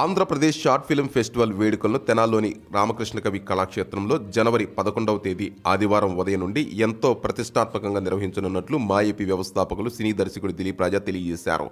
Andhra Pradesh short film festival వేడుకలను తెనాల్లోని రామకృష్ణ కవి కళాక్షేత్రంలో జనవరి పదకొండవ తేదీ ఆదివారం ఉదయం నుండి ఎంతో ప్రతిష్టాత్మకంగా నిర్వహించనున్నట్లు మాయపి వ్యవస్థాపకులు సినీ దర్శకుడు దిలీప్ రాజా తెలియజేశారు.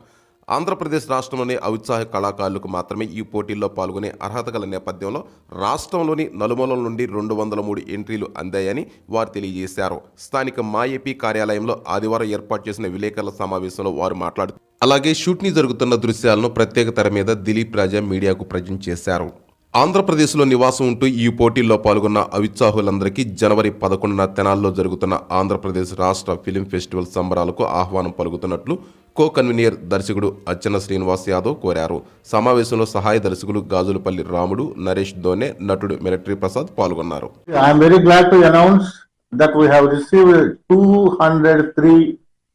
ఆంధ్రప్రదేశ్ రాష్ట్రంలోని ఔత్సాహ కళాకారులకు మాత్రమే ఈ పోటీల్లో పాల్గొనే అర్హత గల నేపథ్యంలో రాష్ట్రంలోని నలుమూలల నుండి రెండు వందల మూడు ఎంట్రీలు అందాయని వారు తెలియజేశారు. స్థానిక మా ఏపీ కార్యాలయంలో ఆదివారం ఏర్పాటు చేసిన విలేకరుల సమావేశంలో వారు మాట్లాడుతూ అలాగే షూట్ని జరుగుతున్న దృశ్యాలను ప్రత్యేక తెర మీద దిలీప్ రాజా మీడియాకు ప్రజెంట్ చేశారు. ఆంధ్రప్రదేశ్లో నివాసం ఉంటూ ఈ పోటీల్లో పాల్గొన్న అవిత్సాహులందరికీ జనవరి పదకొండున తెనాల్లో జరుగుతున్న ఆంధ్రప్రదేశ్ రాష్ట్ర ఫిలిం ఫెస్టివల్ సంబరాలకు ఆహ్వానం పలుకుతున్నట్లు కో కన్వీనియర్ దర్శకుడు అచ్చన శ్రీనివాస్ యాదవ్ కోరారు. సమావేశంలో సహాయ దర్శకులు గాజులపల్లి రాముడు నరేష్ దోనే నటుడు మిలిటరీ ప్రసాద్ పాల్గొన్నారు. I am very glad to announce that we have received 203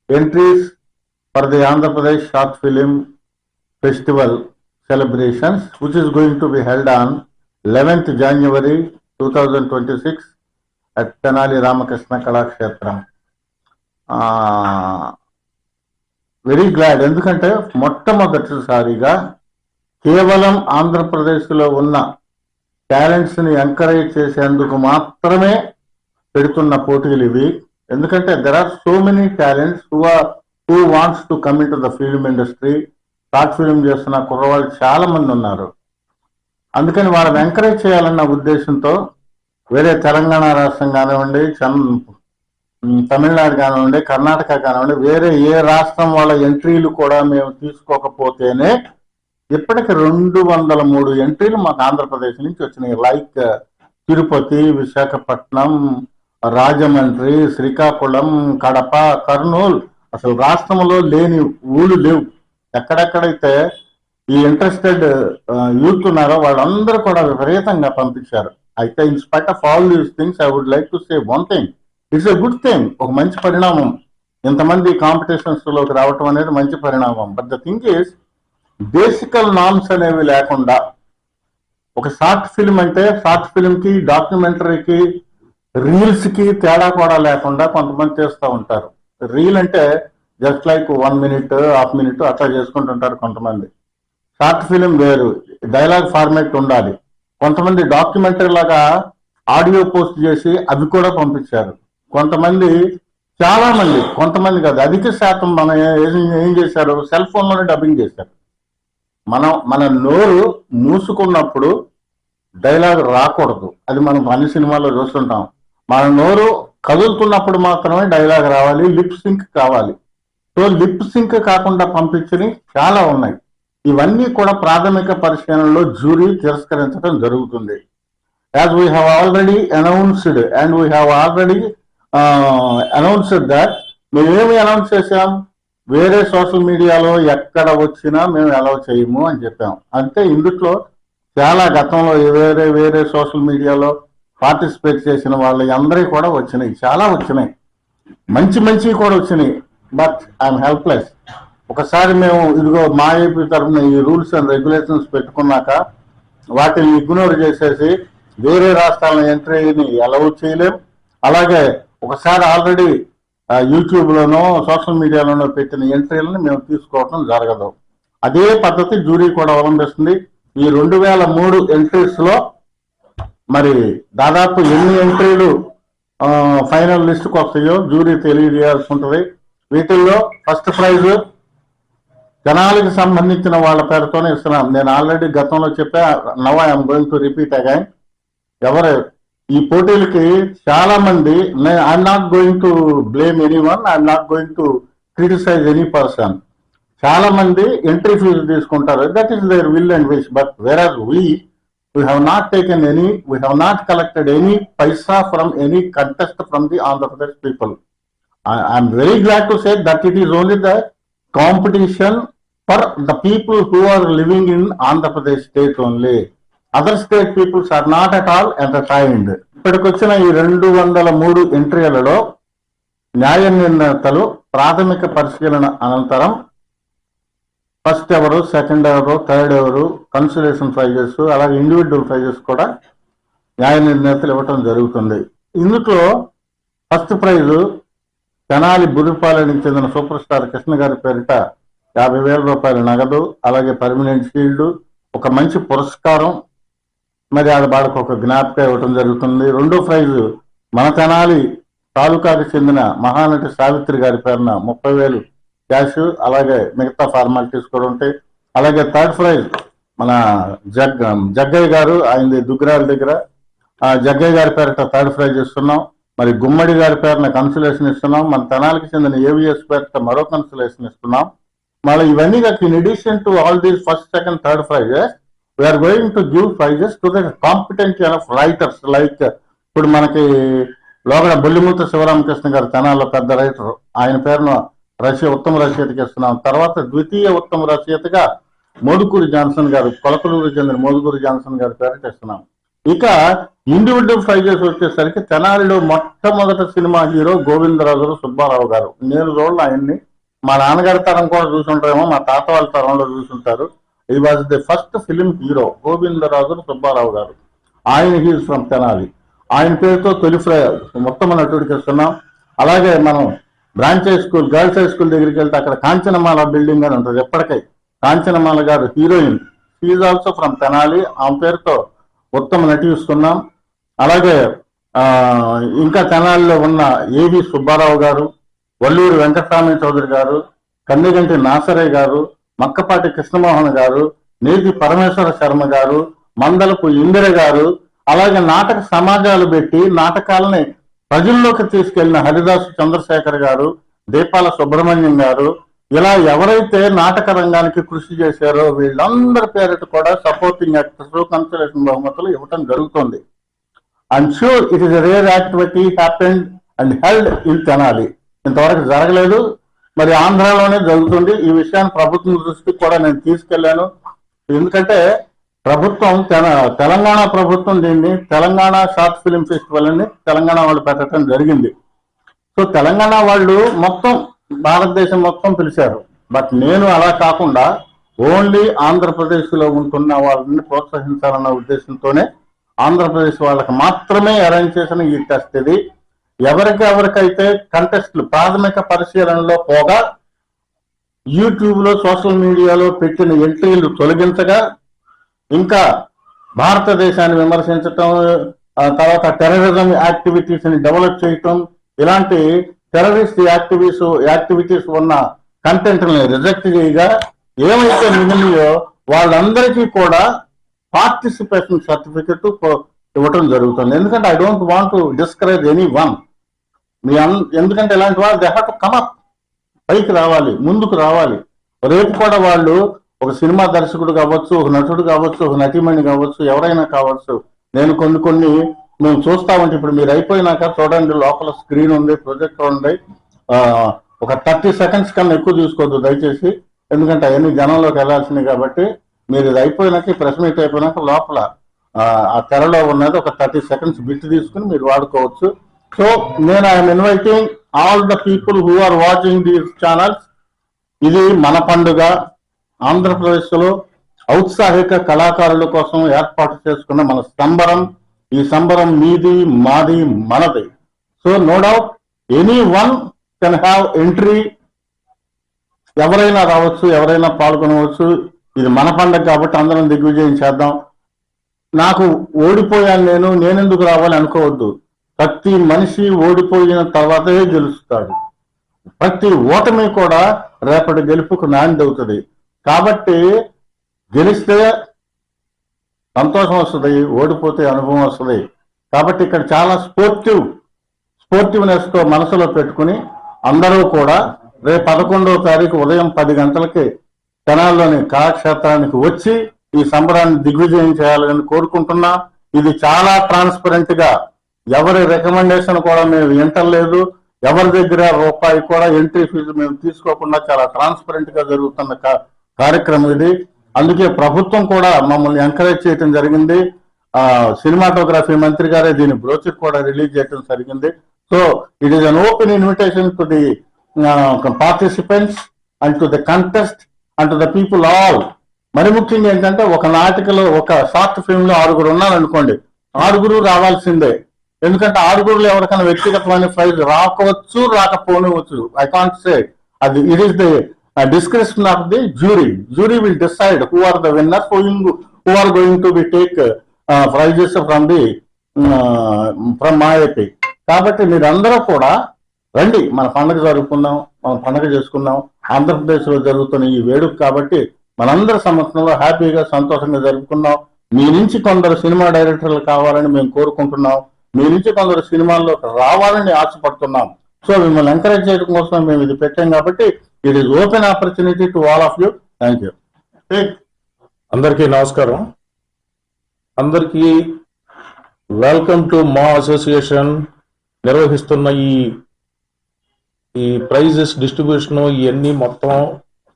entries for the Andhra Pradesh Short Film Festival. Celebrations, which is going to be held on 11th January 2026 at Tenali Ramakrishna కళాక్షేత్రం very glad ఎందుకంటే మొట్టమొదటిసారిగా కేవలం ఆంధ్రప్రదేశ్లో ఉన్న టాలెంట్స్ని encourage చేసేందుకు మాత్రమే పెడుతున్న పోటీలు ఇవి. ఎందుకంటే there are so many talents who are who wants to come in to the film industry short చేస్తున్న కుర్రవాళ్ళు చాలా మంది ఉన్నారు. అందుకని వాళ్ళని ఎంకరేజ్ చేయాలన్న ఉద్దేశంతో వేరే తెలంగాణ రాష్ట్రం కానివ్వండి చం- తమిళనాడు కానివ్వండి కర్ణాటక కానివ్వండి వేరే ఏ రాష్ట్రం వాళ్ళ ఎంట్రీలు కూడా మేము తీసుకోకపోతేనే ఇప్పటికి రెండు వందల మూడు ఎంట్రీలు మాకు ఆంధ్రప్రదేశ్ నుంచి వచ్చినాయి. లైక్ తిరుపతి విశాఖపట్నం రాజమండ్రి శ్రీకాకుళం కడప కర్నూలు. అసలు రాష్ట్రంలో లేని ఊళ్ళు లేవు. ఎక్కడెక్కడైతే ఈ ఇంట్రెస్టెడ్ యూత్ ఉన్నారో వాళ్ళందరూ కూడా విపరీతంగా పంపించారు. అయితే in spite of all these things I would like to say one thing it's a good thing ఒక మంచి పరిణామం. ఇంతమంది కాంపిటీషన్స్లోకి రావటం అనేది మంచి పరిణామం. But the thing is basically norms అనేవి లేకుండా ఒక షార్ట్ ఫిల్మ్ అంటే షార్ట్ ఫిల్మ్కి డాక్యుమెంటరీకి రీల్స్కి తేడా కూడా లేకుండా కొంతమంది చేస్తూ ఉంటారు. రీల్ అంటే just like one minute half minute అట్లా చేసుకుంటుంటారు కొంతమంది. షార్ట్ ఫిలిం వేరు డైలాగ్ ఫార్మాట్ ఉండాలి. కొంతమంది డాక్యుమెంటరీ లాగా ఆడియో పోస్ట్ చేసి అవి కూడా పంపించారు. కొంతమంది చాలా మంది కొంతమంది కాదు అధిక శాతం మన ఏం- ఏం చేశారు? సెల్ ఫోన్లోనే డబ్బింగ్ చేశారు. మనం మన నోరు మూసుకున్నప్పుడు డైలాగ్ రాకూడదు. అది మనం అన్ని సినిమాల్లో చూస్తుంటాం. మన నోరు కదులుతున్నప్పుడు మాత్రమే డైలాగ్ రావాలి లిప్ సింక్ కావాలి. సో లిప్ సింక్ కాకుండా పంపించని చాలా ఉన్నాయి. ఇవన్నీ కూడా ప్రాథమిక పరిశీలనలో జ్యూరీ తిరస్కరించడం జరుగుతుంది. As we have already announced and we have already announced that మేమేమి అనౌన్స్ చేశాం? వేరే సోషల్ మీడియాలో ఎక్కడ వచ్చినా మేము అలౌ చేయము అని చెప్పాం. అంటే ఇందుట్లో చాలా గతంలో వేరే వేరే సోషల్ మీడియాలో పార్టిసిపేట్ చేసిన వాళ్ళ అందరికీ కూడా వచ్చినాయి. చాలా వచ్చినాయి. మంచి మంచివి కూడా వచ్చినాయి. బట్ ఐఎమ్ హెల్ప్లెస్ ఒకసారి మేము ఇదిగో మా ఏపీ తరఫున ఈ రూల్స్ అండ్ రెగ్యులేషన్స్ పెట్టుకున్నాక వాటిని ఇగ్నోర్ చేసేసి వేరే రాష్ట్రాల ఎంట్రీని అలౌ చేయలేం. అలాగే ఒకసారి ఆల్రెడీ యూట్యూబ్లోనో సోషల్ మీడియాలోనో పెట్టిన ఎంట్రీలను మేము తీసుకోవటం జరగదు. అదే పద్ధతి జ్యూరీ కూడా అవలంబిస్తుంది. ఈ రెండు వేల మూడు ఎంట్రీస్లో మరి దాదాపు ఎన్ని ఎంట్రీలు ఫైనల్ లిస్ట్కి వస్తాయో జ్యూరీ తెలియజేయాల్సి ఉంటుంది. వీటిల్లో ఫస్ట్ ప్రైజ్ జనాలకు సంబంధించిన వాళ్ళ పేరుతోనే ఇస్తున్నాం. నేను ఆల్రెడీ గతంలో చెప్పా now I'm going to repeat again. ఎవరు? ఈ పోటీలకి చాలా మంది I'm not going to blame anyone I'm not going to criticise any person చాలా మంది ఎంట్రీ ఫీజు తీసుకుంటారు. That is their will and wish but where are we we have not taken any we have not collected any paisa from any contest from the Andhra Pradesh people I'm very glad to say that it is only the competition for the people who are living in Andhra Pradesh state only other state peoples are not at all entertained ఇప్పటికొచ్చిన ఈ రెండు వందల మూడు ఎంట్రీలలో న్యాయ నిర్ణేతలు ప్రాథమిక పరిశీలన అనంతరం first ఎవరు second ఎవరు థర్డ్ ఎవరు కన్సిలేషన్ ప్రైజెస్ అలాగే ఇండివిజువల్ ప్రైజెస్ కూడా న్యాయ నిర్ణేతలు ఇవ్వటం జరుగుతుంది. ఇందులో ఫస్ట్ ప్రైజ్ తెనాలి బురిపాలెనికి చెందిన సూపర్ స్టార్ కృష్ణ గారి పేరిట యాభై వేల రూపాయల నగదు అలాగే పర్మనెంట్ షీల్డ్ ఒక మంచి పురస్కారం మరి అది బాడకు ఒక జ్ఞాపిక ఇవ్వటం జరుగుతుంది. రెండో ప్రైజ్ మన తెనాలి తాలూకాకు చెందిన మహానటి సావిత్రి గారి పేరున ముప్పై వేలు క్యాష్ అలాగే మిగతా ఫార్మాలిటీస్ కూడా ఉంటాయి. అలాగే థర్డ్ ప్రైజ్ మన జగ్ జగ్గయ్య గారు ఆయన దుగ్గరాల దగ్గర. ఆ జగ్గయ్య గారి పేరిట థర్డ్ ప్రైజ్ ఇస్తున్నాం. మరి గుమ్మడి గారి పేరున కన్సులేషన్ ఇస్తున్నాం. మన తెనాలకు చెందిన ఏవిఎస్ పేరుతో మరో కన్సులేషన్ ఇస్తున్నాం. మళ్ళీ ఇవన్నీ కాక in addition to all these first second third prizes we're going to give prizes to the competent of writers like ఇప్పుడు మనకి లోగడ బొల్లిమూత శివరామకృష్ణ గారు తెనాల్లో పెద్ద రైటర్ ఆయన పేరును రచయ ఉత్తమ రచయితకి ఇస్తున్నాం. తర్వాత ద్వితీయ ఉత్తమ రచయితగా మోదుకూరి జాన్సన్ గారు కొలకలూరు చెందిన మోదుకూరి జాన్సన్ గారి పేరుకి ఇస్తున్నాం. ఇక ఇండివిజువల్ ప్రైజెస్ వచ్చేసరికి తెనాలిలో మొట్టమొదటి సినిమా హీరో గోవిందరాజు సుబ్బారావు గారు. నేను చూడాలి ఆయన్ని. మా నాన్నగారి తరం కూడా చూసుంటారేమో మా తాత వాళ్ళ తరంలో చూసుంటారు. ఈ was the first film hero Govindaraju Subbarao గారు. ఆయన హీస్ ఫ్రమ్ తెనాలి. ఆయన పేరుతో తొలి ఫ్రై మొత్తం నటుడికి ఇస్తున్నాం అలాగే మనం branch high school girls high school దగ్గరికి వెళ్తే అక్కడ కాంచనమాల బిల్డింగ్ అని ఉంటుంది ఎప్పటికై. కాంచనమాల గారు heroine. Is also from Tenali. ఆమె పేరుతో ఉత్తమ నటి ఇస్తున్నాం అలాగే ఇంకా తెనాలిలో ఉన్న ఏవి సుబ్బారావు గారు వల్లూరు వెంకటరామయ్య చౌదరి గారు కన్నెగంటి నాసరయ్య గారు మక్కపాటి కృష్ణమోహన్ గారు నేతి పరమేశ్వర శర్మ గారు మందలపు ఇందిర గారు అలాగే నాటక సమాజాలు పెట్టి నాటకాలని ప్రజల్లోకి తీసుకెళ్ళిన హరిదాసు చంద్రశేఖర్ గారు దీపాల సుబ్రహ్మణ్యం గారు ఇలా ఎవరైతే నాటక రంగానికి కృషి చేశారో వీళ్ళందరి పేరిట కూడా సపోర్టింగ్ యాక్టర్స్ కన్సలేషన్ బహుమతులు ఇవ్వటం జరుగుతుంది. And sure it is rare activity happened and held in Tenali ఇంతవరకు జరగలేదు. మరి ఆంధ్రాలోనే జరుగుతుంది. ఈ విషయాన్ని ప్రభుత్వం దృష్టికి కూడా నేను తీసుకెళ్ళాను ఎందుకంటే ప్రభుత్వం తెల- తెలంగాణ ప్రభుత్వం దీన్ని తెలంగాణ షార్ట్ ఫిలిం ఫెస్టివల్ అని తెలంగాణ వాళ్ళు పెట్టడం జరిగింది. సో తెలంగాణ వాళ్ళు మొత్తం భారతదేశం మొత్తం పిలిచారు. బట్ నేను అలా కాకుండా ఓన్లీ ఆంధ్రప్రదేశ్లో ఉంటున్న వాళ్ళని ప్రోత్సహించాలన్న ఉద్దేశంతోనే ఆంధ్రప్రదేశ్ వాళ్ళకి మాత్రమే అరేంజ్ చేసిన ఈ టెస్ట్ ఇది. ఎవరికి ఎవరికైతే కంటెస్ట్లు ప్రాథమిక పరిశీలనలో పోగా యూట్యూబ్లో సోషల్ మీడియాలో పెట్టిన ఎంట్రీలు తొలగించగా ఇంకా భారతదేశాన్ని విమర్శించటం తర్వాత టెర్రరిజం యాక్టివిటీస్ని డెవలప్ చేయటం ఇలాంటి టెర్రరిస్ట్ యాక్టివిటీస్ యాక్టివిటీస్ ఉన్న కంటెంట్ని రిజెక్ట్ చేయగా ఏమైతే మిగిలినాయో వాళ్ళందరికీ కూడా పార్టిసిపేషన్ సర్టిఫికెట్ ఇవ్వటం జరుగుతుంది. ఎందుకంటే I don't want to discourage anyone. మీ ఎందుకంటే ఇలాంటి వాళ్ళు దే టు కమప్ పైకి రావాలి ముందుకు రావాలి. రేపు కూడా వాళ్ళు ఒక సినిమా దర్శకుడు కావచ్చు ఒక నటుడు కావచ్చు ఒక నటీమణి కావచ్చు ఎవరైనా కావచ్చు. నేను కొన్ని కొన్ని మేము చూస్తామంటే ఇప్పుడు మీరు అయిపోయినాక చూడండి లోపల స్క్రీన్ ఉంది ప్రొజెక్టర్ ఉంది. ఒక థర్టీ సెకండ్స్ కన్నా ఎక్కువ తీసుకోవద్దు దయచేసి. ఎందుకంటే అవన్నీ జనంలోకి వెళ్ళాల్సినవి కాబట్టి మీరు ఇది అయిపోయినాక ప్రెస్ మీట్ అయిపోయినాక లోపల ఆ, తెరలో ఉన్నది ఒక థర్టీ సెకండ్స్ బిట్ తీసుకుని మీరు వాడుకోవచ్చు. సో నేను I'm inviting all the people who are watching these channels ఇది మన పండుగ. ఆంధ్రప్రదేశ్లో ఔత్సాహిక కళాకారుల కోసం ఏర్పాటు చేసుకున్న మన స్తంభరం. ఈ సంబరం మీది మాది మనది. So no doubt anyone can have entry ఎవరైనా రావచ్చు ఎవరైనా పాల్గొనవచ్చు. ఇది మన పండగ కాబట్టి అందరం దిగ్విజయం చేద్దాం. నాకు ఓడిపోయాను నేను నేనెందుకు రావాలి అనుకోవద్దు. ప్రతి మనిషి ఓడిపోయిన తర్వాతే గెలుస్తాడు. ప్రతి ఓటమి కూడా రేపటి గెలుపుకు నాంది అవుతుంది. కాబట్టి గెలిస్తే సంతోషం వస్తుంది ఓడిపోతే అనుభవం వస్తుంది. కాబట్టి ఇక్కడ చాలా స్పోర్టివ్ స్పోర్టివ్నెస్తో మనసులో పెట్టుకుని అందరూ కూడా రేపు పదకొండవ తారీఖు ఉదయం పది గంటలకి తెనాల్లోని కళాక్షేత్రానికి వచ్చి ఈ సంబరాన్ని దిగ్విజయం చేయాలని కోరుకుంటున్నా. ఇది చాలా ట్రాన్స్పరెంట్గా ఎవరి రికమెండేషన్ కూడా మేము వింటలేదు. ఎవరి దగ్గర రూపాయి కూడా ఎంట్రీ ఫీజు మేము తీసుకోకుండా చాలా ట్రాన్స్పరెంట్గా జరుగుతున్న కా- కార్యక్రమం ఇది. అందుకే ప్రభుత్వం కూడా మమ్మల్ని ఎంకరేజ్ చేయడం జరిగింది. ఆ సినిమాటోగ్రఫీ మంత్రి గారే దీని బ్రోచర్ కూడా రిలీజ్ చేయడం జరిగింది. So it is an open invitation to the participants and to the contest and to the people all మరి ముఖ్యంగా ఏంటంటే ఒక నాటికలో ఒక షార్ట్ ఫిల్మ్లో ఆరుగురు ఉన్నారనుకోండి ఆరుగురు రావాల్సిందే. ఎందుకంటే ఆరుగురులో ఎవరికైనా వ్యక్తిగతమైన ప్రైజ్ రాకపోవచ్చు రాకపోనివచ్చు ఐ కాంట్ సే అది it is the discretion of the jury. Jury will decide who are the winners, who will- who are going to be take uh, prizes from the uh, మాయపి కాబట్టి మీరందరూ కూడా రండి. మన పండగ జరుపుకుందాం మన పండగ చేసుకుందాం. ఆంధ్రప్రదేశ్లో జరుగుతున్న ఈ వేడుక కాబట్టి మనందరి సంవత్సరంలో హ్యాపీగా సంతోషంగా జరుపుకుందాం. మీ నుంచి కొందరు సినిమా డైరెక్టర్లు కావాలని మేము కోరుకుంటున్నాం. మీ నుంచి కొందరు సినిమాల్లో రావాలని ఆశపడుతున్నాం. సో మిమ్మల్ని ఎంకరేజ్ చేయడం కోసం మేము ఇది పెట్టాం కాబట్టి it is open opportunity to all of you thank you అందరికీ నమస్కారం. అందరికీ వెల్కమ్ టు మా అసోసియేషన్ నిర్వహిస్తున్న ఈ ఈ ప్రైజెస్ డిస్ట్రిబ్యూషన్ ఇవన్నీ మొత్తం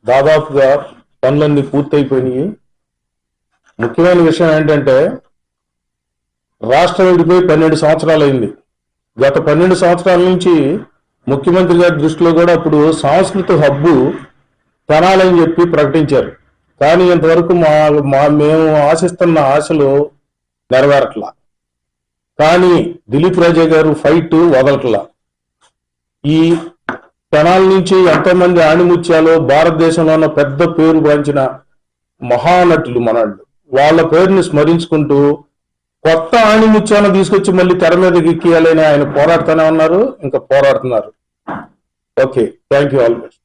దాదాపుగా పనులన్నీ పూర్తయిపోయినాయి. ముఖ్యమైన విషయం ఏంటంటే రాష్ట్రం విడిపోయి పన్నెండు సంవత్సరాలు అయింది గత పన్నెండు సంవత్సరాల నుంచి ముఖ్యమంత్రి గారి దృష్టిలో కూడా అప్పుడు సాంస్కృతిక హబ్బు తనాలని చెప్పి ప్రకటించారు. కానీ ఇంతవరకు మా మా మేము ఆశిస్తున్న ఆశలు నెరవేరట్లా. కానీ దిలీప్ రాజా గారు ఫైట్ వదలట్లా. ఈ తెనాల నుంచి ఎంతో మంది ఆణిముత్యాలు భారతదేశంలో ఉన్న పెద్ద పేరు గాంచిన మహానటులు మనళ్ళు వాళ్ళ పేరుని స్మరించుకుంటూ కొత్త ఆణిముత్యాన్ని తీసుకొచ్చి మళ్ళీ తెర మీదకి ఎక్కియాలని ఆయన పోరాడుతూనే ఉన్నారు ఇంకా పోరాడుతున్నారు. Okay thank you all best